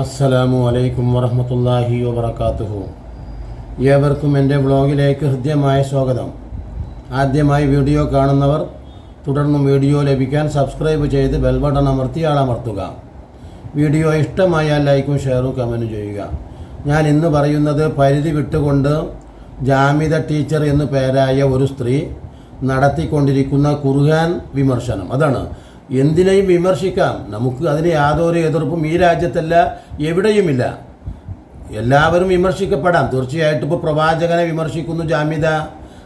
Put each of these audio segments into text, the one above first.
അസ്സലാമു അലൈക്കും വറഹമത്തല്ലാഹി വബർക്കാത്തുഹു ഏവർക്കും എന്റെ വ്ളോഗിലേക്ക് ഹൃദ്യമായ സ്വാഗതം. ആദ്യമായി വീഡിയോ കാണുന്നവർ തുടർന്നും വീഡിയോ ലഭിക്കാൻ സബ്സ്ക്രൈബ് ചെയ്ത് ബെൽ ബട്ടൺ അമർത്തി ആളമർത്തുക. വീഡിയോ ഇഷ്ടമായാൽ ലൈക്കും ഷെയറും കമന്റും ചെയ്യുക. ഞാൻ ഇന്ന് പറയുന്നത് പരിധി വിട്ടുകൊണ്ട് ജാമിത ടീച്ചർ എന്നു പേരായ ഒരു സ്ത്രീ നടത്തിക്കൊണ്ടിരിക്കുന്ന ഖുർആൻ വിമർശനം. അതാണ്. എന്തിനേയും വിമർശിക്കാം. നമുക്ക് അതിന് യാതൊരു എതിർപ്പും ഈ രാജ്യത്തല്ല എവിടെയുമില്ല. എല്ലാവരും വിമർശിക്കപ്പെടാം. തീർച്ചയായിട്ടും ഇപ്പോൾ പ്രവാചകനെ വിമർശിക്കുന്നു ജാമിദ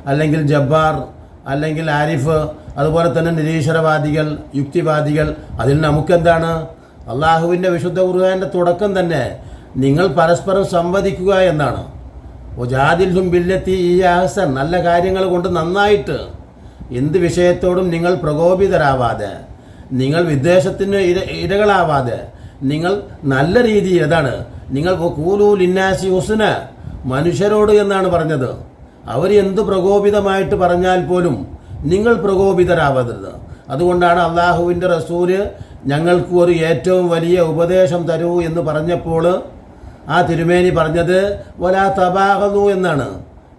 അല്ലെങ്കിൽ ജബ്ബാർ അല്ലെങ്കിൽ ആരിഫ് അതുപോലെ തന്നെ നിരീശ്വരവാദികൾ യുക്തിവാദികൾ. അതിൽ നമുക്കെന്താണ്? അള്ളാഹുവിന്റെ വിശുദ്ധ ഖുർആന്റെ തുടക്കം തന്നെ നിങ്ങൾ പരസ്പരം സംവദിക്കുക എന്നാണ്. ഒജാദിൽഹും ബില്ലത്തി ഈ അഹസൻ. നല്ല കാര്യങ്ങൾ കൊണ്ട് നന്നായിട്ട് എന്ത് വിഷയത്തോടും നിങ്ങൾ പ്രകോപിതരാവാതെ നിങ്ങൾ വിദ്വേഷത്തിന് ഇര ഇരകളാവാതെ നിങ്ങൾ നല്ല രീതിയിൽ ഏതാണ്? നിങ്ങൾ കൂലു ലിന്നാസി ഹുസ്ന മനുഷ്യരോട് എന്നാണ് പറഞ്ഞത്. അവർ എന്ത് പ്രകോപിതമായിട്ട് പറഞ്ഞാൽ പോലും നിങ്ങൾ പ്രകോപിതരാവരുത്. അതുകൊണ്ടാണ് അള്ളാഹുവിന്റെ റസൂൽ ഞങ്ങൾക്ക് ഒരു ഏറ്റവും വലിയ ഉപദേശം തരൂ എന്ന് പറഞ്ഞപ്പോൾ ആ തിരുമേനി പറഞ്ഞത് വലാ തപാകുന്നു എന്നാണ്.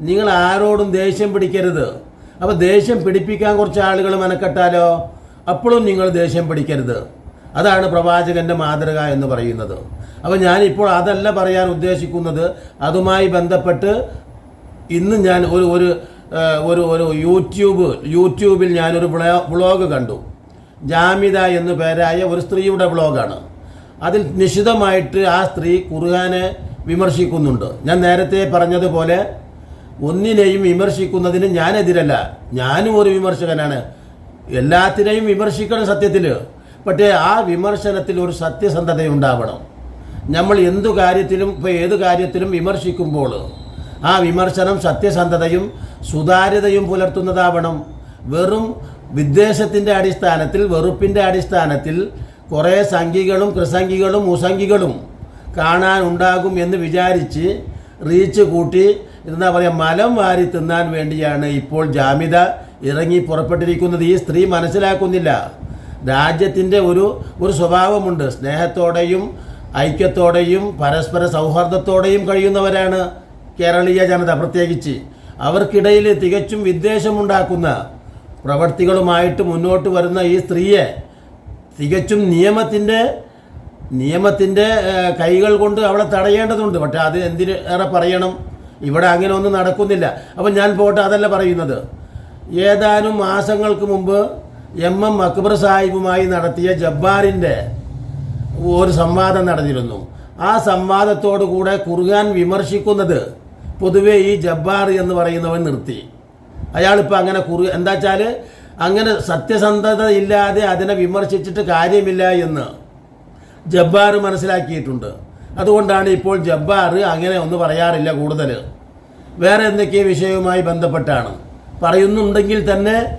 നിങ്ങൾ ആരോടും ദേഷ്യം പിടിക്കരുത്. അപ്പോൾ ദേഷ്യം പിടിപ്പിക്കാൻ കുറച്ച് ആളുകൾ മെനക്കെട്ടാലോ? അപ്പോഴും നിങ്ങൾ ദേഷ്യം പിടിക്കരുത്. അതാണ് പ്രവാചകന്റെ മാതൃക എന്ന് പറയുന്നത്. അപ്പോൾ ഞാനിപ്പോൾ അതല്ല പറയാൻ ഉദ്ദേശിക്കുന്നത്. അതുമായി ബന്ധപ്പെട്ട് ഇന്ന് ഞാൻ ഒരു ഒരു ഒരു ഒരു യൂട്യൂബ് യൂട്യൂബിൽ ഞാനൊരു ബ്ലോ- ബ്ലോഗ് കണ്ടു. ജാമിത എന്നു പേരായ ഒരു സ്ത്രീയുടെ ബ്ലോഗാണ് അതിൽ നിശിതമായിട്ട് ആ സ്ത്രീ ഖുർആനെ വിമർശിക്കുന്നുണ്ട്. ഞാൻ നേരത്തെ പറഞ്ഞതുപോലെ ഒന്നിനെയും വിമർശിക്കുന്നതിന് ഞാനെതിരല്ല. ഞാനും ഒരു വിമർശകനാണ്. എല്ലാത്തിനെയും വിമർശിക്കണം സത്യത്തിൽ പക്ഷേ ആ വിമർശനത്തിൽ ഒരു സത്യസന്ധത ഉണ്ടാവണം നമ്മൾ എന്തു കാര്യത്തിലും ഇപ്പോൾ ഏത് കാര്യത്തിലും വിമർശിക്കുമ്പോൾ ആ വിമർശനം സത്യസന്ധതയും സുതാര്യതയും പുലർത്തുന്നതാവണം. വെറും വിദ്വേഷത്തിന്റെ അടിസ്ഥാനത്തിൽ വെറുപ്പിന്റെ അടിസ്ഥാനത്തിൽ കുറേ സംഖികളും കൃസംഖികളും മുസംഖികളും കാണാനുണ്ടാകും എന്ന് വിചാരിച്ച് റീച്ച് കൂട്ടി എന്താ പറയുക മലം വാരി തിന്നാൻ വേണ്ടിയാണ് ഇപ്പോൾ ജാമിത ഇറങ്ങി പുറപ്പെട്ടിരിക്കുന്നത് ഈ സ്ത്രീ മനസ്സിലാക്കുന്നില്ല. രാജ്യത്തിന്റെ ഒരു ഒരു സ്വഭാവമുണ്ട്. സ്നേഹത്തോടെയും ഐക്യത്തോടെയും പരസ്പര സൗഹാർദ്ദത്തോടെയും കഴിയുന്നവരാണ് കേരളീയ ജനത പ്രത്യേകിച്ച്. അവർക്കിടയിൽ തികച്ചും വിദ്വേഷമുണ്ടാക്കുന്ന പ്രവൃത്തികളുമായിട്ട് മുന്നോട്ട് വരുന്ന ഈ സ്ത്രീയെ തികച്ചും നിയമത്തിന്റെ നിയമത്തിന്റെ കൈകൾ കൊണ്ട് അവളെ തടയേണ്ടതുണ്ട്. പക്ഷേ അത് എന്തിനേറെ പറയണം? ഇവിടെ അങ്ങനെ ഒന്നും നടക്കുന്നില്ല. അപ്പം ഞാൻ പോട്ടെ അതല്ല പറയുന്നത്. ഏതാനും മാസങ്ങൾക്ക് മുമ്പ് എം എം അക്ബർ സാഹിബുമായി നടത്തിയ ജബ്ബാറിന്റെ ഒരു സംവാദം നടന്നിരുന്നു. ആ സംവാദത്തോടു കൂടെ ഖുർആൻ വിമർശിക്കുന്നത് പൊതുവേ ഈ ജബ്ബാർ എന്ന് പറയുന്നവൻ നിർത്തി. അയാളിപ്പോൾ അങ്ങനെ കുറു എന്താ വെച്ചാൽ അങ്ങനെ സത്യസന്ധത ഇല്ലാതെ അതിനെ വിമർശിച്ചിട്ട് കാര്യമില്ല എന്ന് ജബ്ബാർ മനസ്സിലാക്കിയിട്ടുണ്ട്. അതുകൊണ്ടാണ് ഇപ്പോൾ ജബ്ബാർ അങ്ങനെ ഒന്നും പറയാറില്ല കൂടുതൽ വേറെ എന്തൊക്കെ വിഷയവുമായി ബന്ധപ്പെട്ടാണ്. പറയുന്നുണ്ടെങ്കിൽ തന്നെ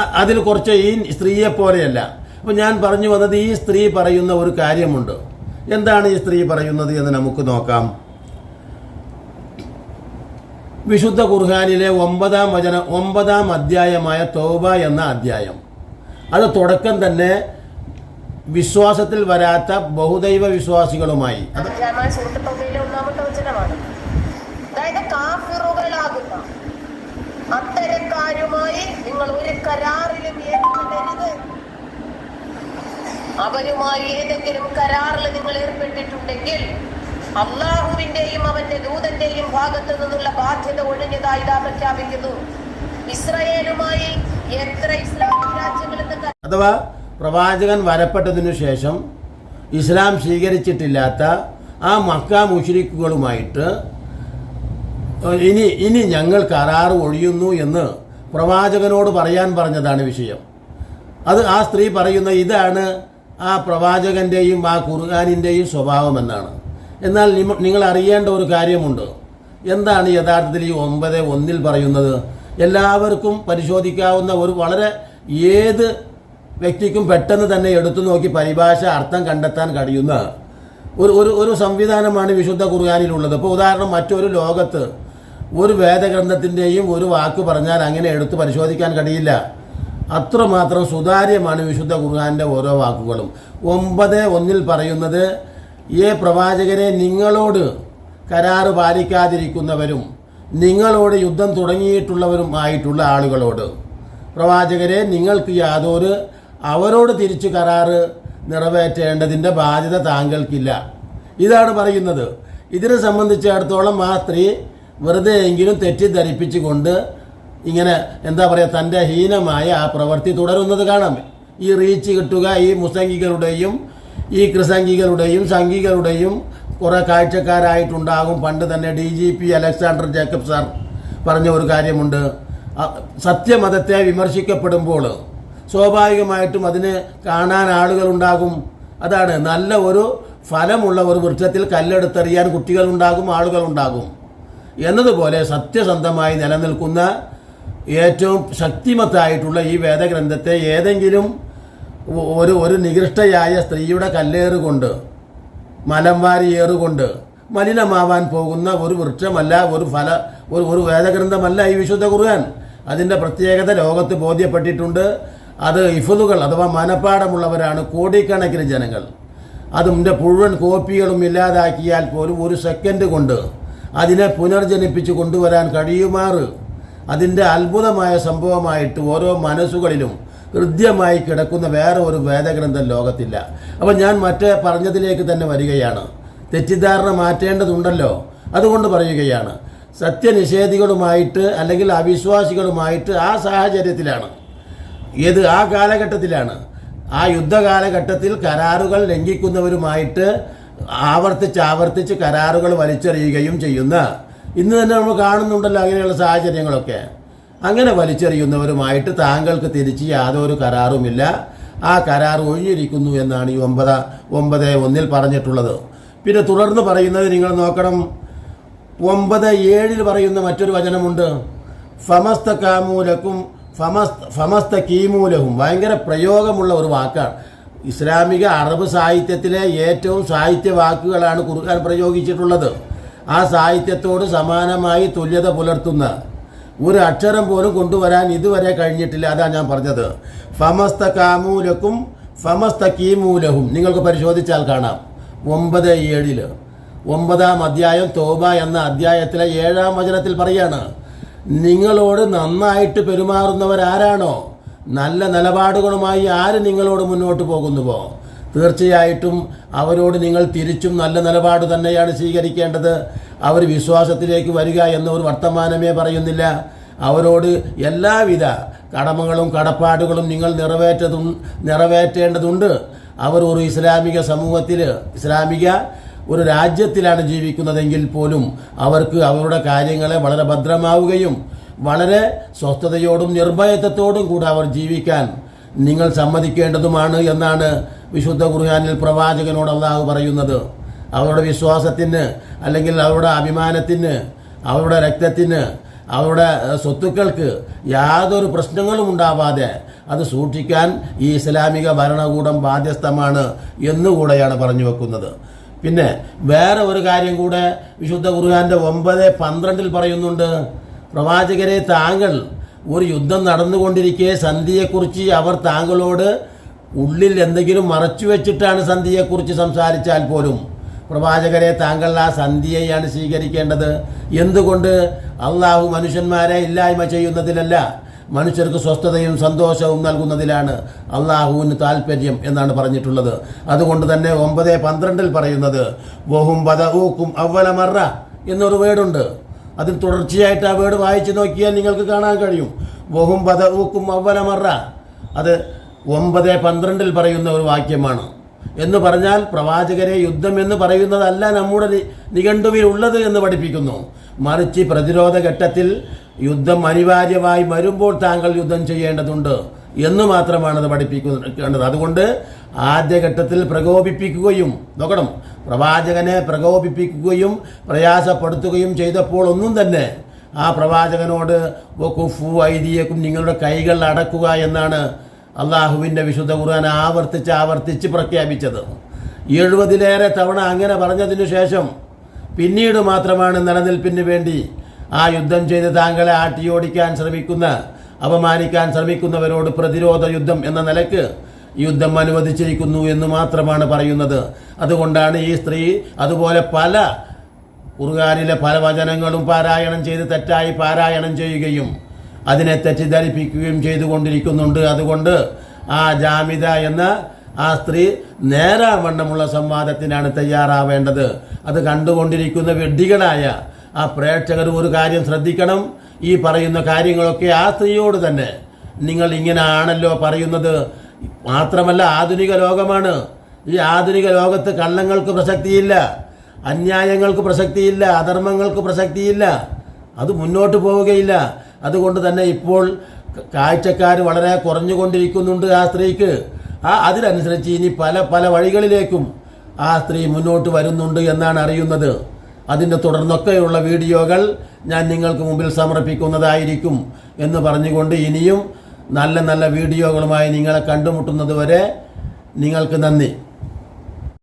അതിൽ കുറച്ച് ഈ സ്ത്രീയെ പോലെയല്ല. അപ്പോൾ ഞാൻ പറഞ്ഞു വന്നത് ഈ സ്ത്രീ പറയുന്ന ഒരു കാര്യമുണ്ട്. എന്താണ് ഈ സ്ത്രീ പറയുന്നത് എന്ന് നമുക്ക് നോക്കാം. വിശുദ്ധ ഖുർഹാനിലെ ഒമ്പതാം വചന ഒമ്പതാം അധ്യായമായ തോബ എന്ന അധ്യായം. അത് തുടക്കം തന്നെ വിശ്വാസത്തിൽ വരാത്ത ബഹുദൈവ വിശ്വാസികളുമായി. ഒന്നാമത്തെ വചനമാണ്. അതായത് കാഫിറുകളാകുന്ന അത്തരക്കാരുമായി നിങ്ങൾ ഒരു കരാറിലും ഏർപ്പെടരുത്. അവരുമായി ഏതെങ്കിലും കരാറിൽ നിങ്ങൾ ഏർപ്പെട്ടിട്ടുണ്ടെങ്കിൽ അള്ളാഹുവിന്റെയും അവന്റെ ദൂതന്റെയും ഭാഗത്തു നിന്നുള്ള ബാധ്യത ഒഴിഞ്ഞതായി ഇതാ പ്രഖ്യാപിക്കുന്നു. ഇസ്രയേലുമായി എത്ര ഇസ്ലാമിക രാജ്യങ്ങളിൽ അഥവാ പ്രവാചകൻ വരപ്പെട്ടതിനു ശേഷം ഇസ്ലാം സ്വീകരിച്ചിട്ടില്ലാത്ത ആ മക്ക മുഷരിക്കുകളുമായിട്ട് ഇനി ഇനി ഞങ്ങൾ കരാറ് ഒഴിയുന്നു എന്ന് പ്രവാചകനോട് പറയാൻ പറഞ്ഞതാണ് വിഷയം. അത് ആ സ്ത്രീ പറയുന്ന ഇതാണ് ആ പ്രവാചകന്റെയും ആ ഖുർആാനിന്റെയും സ്വഭാവം എന്നാണ്. എന്നാൽ നിങ്ങൾ അറിയേണ്ട ഒരു കാര്യമുണ്ട്. എന്താണ് യഥാർത്ഥത്തിൽ ഈ ഒമ്പത് ഒന്നിൽ പറയുന്നത്? എല്ലാവർക്കും പരിശോധിക്കാവുന്ന ഒരു വളരെ ഏത് വ്യക്തിക്കും പെട്ടെന്ന് തന്നെ എടുത്തു നോക്കി പരിഭാഷ അർത്ഥം കണ്ടെത്താൻ കഴിയുന്ന ഒരു ഒരു ഒരു സംവിധാനമാണ് വിശുദ്ധ ഖുർആാനിലുള്ളത്. ഇപ്പോൾ ഉദാഹരണം മറ്റൊരു ലോകത്ത് ഒരു വേദഗ്രന്ഥത്തിന്റെയും ഒരു വാക്ക് പറഞ്ഞാൽ അങ്ങനെ എടുത്ത് പരിശോധിക്കാൻ കഴിയില്ല. അത്രമാത്രം സുതാര്യമാണ് വിശുദ്ധ ഖുർഹാന്റെ ഓരോ വാക്കുകളും. ഒമ്പത് ഒന്നിൽ പറയുന്നത് ഏ പ്രവാചകരെ നിങ്ങളോട് കരാറ് പാലിക്കാതിരിക്കുന്നവരും നിങ്ങളോട് യുദ്ധം തുടങ്ങിയിട്ടുള്ളവരും ആയിട്ടുള്ള ആളുകളോട്. പ്രവാചകരെ നിങ്ങൾക്ക് യാതൊരു അവരോട് തിരിച്ചു കരാറ് നിറവേറ്റേണ്ടതിന്റെ ബാധ്യത താങ്കൾക്കില്ല. ഇതാണ് പറയുന്നത്. ഇതിനെ സംബന്ധിച്ചിടത്തോളം ആ സ്ത്രീ വെറുതെയെങ്കിലും തെറ്റിദ്ധരിപ്പിച്ചുകൊണ്ട് ഇങ്ങനെ എന്താ പറയുക തന്റെ ഹീനമായ ആ പ്രവൃത്തി തുടരുന്നത് കാണാം. ഈ റീച്ച് കിട്ടുക ഈ മുസംഗികളുടെയും ഈ ക്രിസംഗികളുടെയും സംഘികളുടെയും കുറേ കാഴ്ചക്കാരായിട്ടുണ്ടാകും. പണ്ട് തന്നെ D G P Alexander Jacob sir പറഞ്ഞ ഒരു കാര്യമുണ്ട്. സത്യമതത്തെ വിമർശിക്കപ്പെടുമ്പോൾ സ്വാഭാവികമായിട്ടും അതിന് കാണാൻ ആളുകളുണ്ടാകും. അതാണ് നല്ല ഒരു ഫലമുള്ള ഒരു വൃക്ഷത്തിൽ കല്ലെടുത്തെറിയാൻ കുട്ടികളുണ്ടാകും ആളുകളുണ്ടാകും. എന്നതുപോലെ സത്യസന്ധമായി നിലനിൽക്കുന്ന ഏറ്റവും ശക്തിമത്തായിട്ടുള്ള ഈ വേദഗ്രന്ഥത്തെ ഏതെങ്കിലും ഒരു ഒരു നികൃഷ്ടയായ സ്ത്രീയുടെ കല്ലേറുകൊണ്ട് മലം വാരി ഏറുകൊണ്ട് മലിനമാവാൻ പോകുന്ന ഒരു വൃക്ഷമല്ല ഒരു ഫല ഒരു ഒരു വേദഗ്രന്ഥമല്ല ഈ വിശുദ്ധ ഖുർആൻ. അതിന്റെ പ്രത്യേകത ലോകത്ത് ബോധ്യപ്പെട്ടിട്ടുണ്ട്. അത് ഇഫുലുകൾ അഥവാ മനപ്പാടമുള്ളവരാണ് കോടിക്കണക്കിന് ജനങ്ങൾ. അതിന്റെ മുഴുവൻ കോപ്പികളും ഇല്ലാതാക്കിയാൽ പോലും ഒരു സെക്കൻഡ് കൊണ്ട് അതിനെ പുനർജനിപ്പിച്ച് കൊണ്ടുവരാൻ കഴിയുമാറ്. അതിന്റെ അത്ഭുതമായ സംഭവമായിട്ട് ഓരോ മനസ്സുകളിലും ഹൃദ്യമായി കിടക്കുന്ന വേറെ ഒരു വേദഗ്രന്ഥം ലോകത്തില്ല. അപ്പം ഞാൻ മറ്റേ പറഞ്ഞതിലേക്ക് തന്നെ വരികയാണ്. തെറ്റിദ്ധാരണ മാറ്റേണ്ടതുണ്ടല്ലോ. അതുകൊണ്ട് പറയുകയാണ്. സത്യനിഷേധികളുമായിട്ട് അല്ലെങ്കിൽ അവിശ്വാസികളുമായിട്ട് ആ സാഹചര്യത്തിലാണ്. ഏത് ആ കാലഘട്ടത്തിലാണ്. ആ യുദ്ധകാലഘട്ടത്തിൽ കരാറുകൾ ലംഘിക്കുന്നവരുമായിട്ട് ആവർത്തിച്ച് ആവർത്തിച്ച് കരാറുകൾ വലിച്ചെറിയുകയും ചെയ്യുന്ന ഇന്ന് തന്നെ നമ്മൾ കാണുന്നുണ്ടല്ലോ അങ്ങനെയുള്ള സാഹചര്യങ്ങളൊക്കെ. അങ്ങനെ വലിച്ചെറിയുന്നവരുമായിട്ട് താങ്കൾക്ക് തിരിച്ച് യാതൊരു കരാറുമില്ല. ആ കരാർ ഒഴിഞ്ഞിരിക്കുന്നു എന്നാണ് ഈ ഒമ്പത് ഒമ്പത് ഒന്നിൽ പറഞ്ഞിട്ടുള്ളത്. പിന്നെ തുടർന്ന് പറയുന്നത് നിങ്ങൾ നോക്കണം. ഒമ്പത് ഏഴിൽ പറയുന്ന മറ്റൊരു വചനമുണ്ട്. ഫമസ്ത കാമൂലക്കും ഫമസ്ത ഫമസ്ത കീമൂലവും ഭയങ്കര പ്രയോഗമുള്ള ഒരു വാക്കാണ്. ഇസ്ലാമിക അറബ് സാഹിത്യത്തിലെ ഏറ്റവും സാഹിത്യവാക്കുകളാണ് ഖുർആൻ പ്രയോഗിച്ചിട്ടുള്ളത്. ആ സാഹിത്യത്തോട് സമാനമായി തുല്യത പുലർത്തുന്ന ഒരു അക്ഷരം പോലും കൊണ്ടുവരാൻ ഇതുവരെ കഴിഞ്ഞിട്ടില്ല അതാണ് ഞാൻ പറഞ്ഞത്. ഫമസ്ത കാമൂലക്കും ഫമസ്ത കീമൂലഹും നിങ്ങൾക്ക് പരിശോധിച്ചാൽ കാണാം. ഒമ്പത് ഏഴിൽ ഒമ്പതാം അധ്യായം തോബ എന്ന അധ്യായത്തിലെ ഏഴാം വചനത്തിൽ പറയാണ് നിങ്ങളോട് നന്നായിട്ട് പെരുമാറുന്നവരാരാണോ? നല്ല നിലപാടുകളുമായി ആര് നിങ്ങളോട് മുന്നോട്ട് പോകുന്നുവോ? തീർച്ചയായിട്ടും അവരോട് നിങ്ങൾ തിരിച്ചും നല്ല നിലപാട് തന്നെയാണ് സ്വീകരിക്കേണ്ടത്. അവർ വിശ്വാസത്തിലേക്ക് വരിക എന്ന ഒരു വർത്തമാനമേ പറയുന്നില്ല. അവരോട് എല്ലാവിധ കടമകളും കടപ്പാടുകളും നിങ്ങൾ നിറവേറ്റതും നിറവേറ്റേണ്ടതുണ്ട്. അവർ ഒരു ഇസ്ലാമിക സമൂഹത്തിൽ ഇസ്ലാമിക ഒരു രാജ്യത്തിലാണ് ജീവിക്കുന്നതെങ്കിൽ പോലും അവർക്ക് അവരുടെ കാര്യങ്ങളെ വളരെ ഭദ്രമാവുകയും വളരെ സ്വസ്ഥതയോടും നിർഭയത്വത്തോടും കൂടെ അവർ ജീവിക്കാൻ നിങ്ങൾ സമ്മതിക്കേണ്ടതുമാണ് എന്നാണ് വിശുദ്ധ ഖുർഹാനിൽ പ്രവാചകനോട് അള്ളാഹു പറയുന്നത്. അവരുടെ വിശ്വാസത്തിന് അല്ലെങ്കിൽ അവരുടെ അഭിമാനത്തിന് അവരുടെ രക്തത്തിന് അവരുടെ സ്വത്തുക്കൾക്ക് യാതൊരു പ്രശ്നങ്ങളും ഉണ്ടാവാതെ അത് സൂക്ഷിക്കാൻ ഈ ഇസ്ലാമിക ഭരണകൂടം ബാധ്യസ്ഥമാണ് എന്നുകൂടെയാണ് പറഞ്ഞു വെക്കുന്നത്. പിന്നെ വേറെ ഒരു കാര്യം കൂടെ വിശുദ്ധ ഖുർഹാന്റെ ഒമ്പത് പന്ത്രണ്ടിൽ പറയുന്നുണ്ട് പ്രവാചകരെ താങ്കൾ ഒരു യുദ്ധം നടന്നുകൊണ്ടിരിക്കെ സന്ധിയെക്കുറിച്ച് അവർ താങ്കളോട് ഉള്ളിൽ എന്തെങ്കിലും മറച്ചു വെച്ചിട്ടാണ് സന്ധിയെക്കുറിച്ച് സംസാരിച്ചാൽ പോലും. പ്രവാചകരെ താങ്കൾ ആ സന്ധിയെയാണ് സ്വീകരിക്കേണ്ടത്. എന്തുകൊണ്ട്? അള്ളാഹു മനുഷ്യന്മാരെ ഇല്ലായ്മ ചെയ്യുന്നതിലല്ല മനുഷ്യർക്ക് സ്വസ്ഥതയും സന്തോഷവും നൽകുന്നതിലാണ് അള്ളാഹുവിന് താല്പര്യം എന്നാണ് പറഞ്ഞിട്ടുള്ളത്. അതുകൊണ്ട് തന്നെ ഒമ്പത് പന്ത്രണ്ടിൽ പറയുന്നത് വഹും ബദഹൂക്കും അവലമറ എന്നൊരു വേർഡുണ്ട്. അതിൽ തുടർച്ചയായിട്ട് ആ വേർഡ് വായിച്ചു നോക്കിയാൽ നിങ്ങൾക്ക് കാണാൻ കഴിയും. വഹും ബദഊക്കും അവലമറ അത് ഒമ്പത് പന്ത്രണ്ടിൽ പറയുന്ന ഒരു വാക്യമാണ്. എന്ന് പറഞ്ഞാൽ പ്രവാചകരെ യുദ്ധം എന്ന് പറയുന്നതല്ല നമ്മുടെ നിഘണ്ടുവിൽ ഉള്ളത് എന്ന് പഠിപ്പിക്കുന്നു. മറിച്ച് പ്രതിരോധ ഘട്ടത്തിൽ യുദ്ധം അനിവാര്യമായി വരുമ്പോൾ താങ്കൾ യുദ്ധം ചെയ്യേണ്ടതുണ്ട് എന്ന് മാത്രമാണ് അത് പഠിപ്പിക്കുന്നത് അതുകൊണ്ട് ആദ്യഘട്ടത്തിൽ പ്രകോപിപ്പിക്കുകയും നോക്കണം പ്രവാചകനെ പ്രകോപിപ്പിക്കുകയും പ്രയാസപ്പെടുത്തുകയും ചെയ്തപ്പോൾ ഒന്നും തന്നെ ആ പ്രവാചകനോട് കുഫു ഐതിയക്കും നിങ്ങളുടെ കൈകൾ അടക്കുക എന്നാണ് അള്ളാഹുവിന്റെ വിശുദ്ധ ഖുർആൻ ആവർത്തിച്ച് ആവർത്തിച്ച് പ്രഖ്യാപിച്ചത്. എഴുപതിലേറെ തവണ അങ്ങനെ പറഞ്ഞതിനു ശേഷം പിന്നീട് മാത്രമാണ് നിലനിൽപ്പിന് വേണ്ടി ആ യുദ്ധം ചെയ്ത് താങ്കളെ ആട്ടിയോടിക്കാൻ ശ്രമിക്കുന്ന അപമാനിക്കാൻ ശ്രമിക്കുന്നവരോട് പ്രതിരോധ യുദ്ധം എന്ന നിലയ്ക്ക് യുദ്ധം അനുവദിച്ചിരിക്കുന്നു എന്ന് മാത്രമാണ് പറയുന്നത്. അതുകൊണ്ടാണ് ഈ സ്ത്രീ അതുപോലെ പല ഉറുകാരിലെ പല വചനങ്ങളും പാരായണം ചെയ്ത് തെറ്റായി പാരായണം ചെയ്യുകയും അതിനെ തെറ്റിദ്ധരിപ്പിക്കുകയും ചെയ്തുകൊണ്ടിരിക്കുന്നുണ്ട്. അതുകൊണ്ട് ആ ജാമിത എന്ന ആ സ്ത്രീ നേരാവണ്ണമുള്ള സംവാദത്തിനാണ് തയ്യാറാവേണ്ടത്. അത് കണ്ടുകൊണ്ടിരിക്കുന്ന വെഡ്ഡികളായ ആ പ്രേക്ഷകർ ഒരു കാര്യം ശ്രദ്ധിക്കണം. ഈ പറയുന്ന കാര്യങ്ങളൊക്കെ ആ സ്ത്രീയോട് തന്നെ. നിങ്ങൾ ഇങ്ങനെ ആണല്ലോ പറയുന്നത്. മാത്രമല്ല ആധുനിക ലോകമാണ്. ഈ ആധുനിക ലോകത്ത് കള്ളങ്ങൾക്ക് പ്രസക്തിയില്ല അന്യായങ്ങൾക്ക് പ്രസക്തിയില്ല അധർമ്മങ്ങൾക്ക് പ്രസക്തിയില്ല. അത് മുന്നോട്ട് പോവുകയില്ല. അതുകൊണ്ട് തന്നെ ഇപ്പോൾ കാഴ്ചക്കാർ വളരെ കുറഞ്ഞുകൊണ്ടിരിക്കുന്നുണ്ട് ആ സ്ത്രീക്ക്. ആ അതിനനുസരിച്ച് ഇനി പല പല വഴികളിലേക്കും ആ സ്ത്രീ മുന്നോട്ട് വരുന്നുണ്ട് എന്നാണ് അറിയുന്നത്. അതിന്റെ തുടർന്നൊക്കെയുള്ള വീഡിയോകൾ ഞാൻ നിങ്ങൾക്ക് മുമ്പിൽ സമർപ്പിക്കുന്നതായിരിക്കും എന്ന് പറഞ്ഞുകൊണ്ട് ഇനിയും നല്ല നല്ല വീഡിയോകളുമായി നിങ്ങളെ കണ്ടുമുട്ടുന്നത് വരെ നിങ്ങൾക്ക് നന്ദി.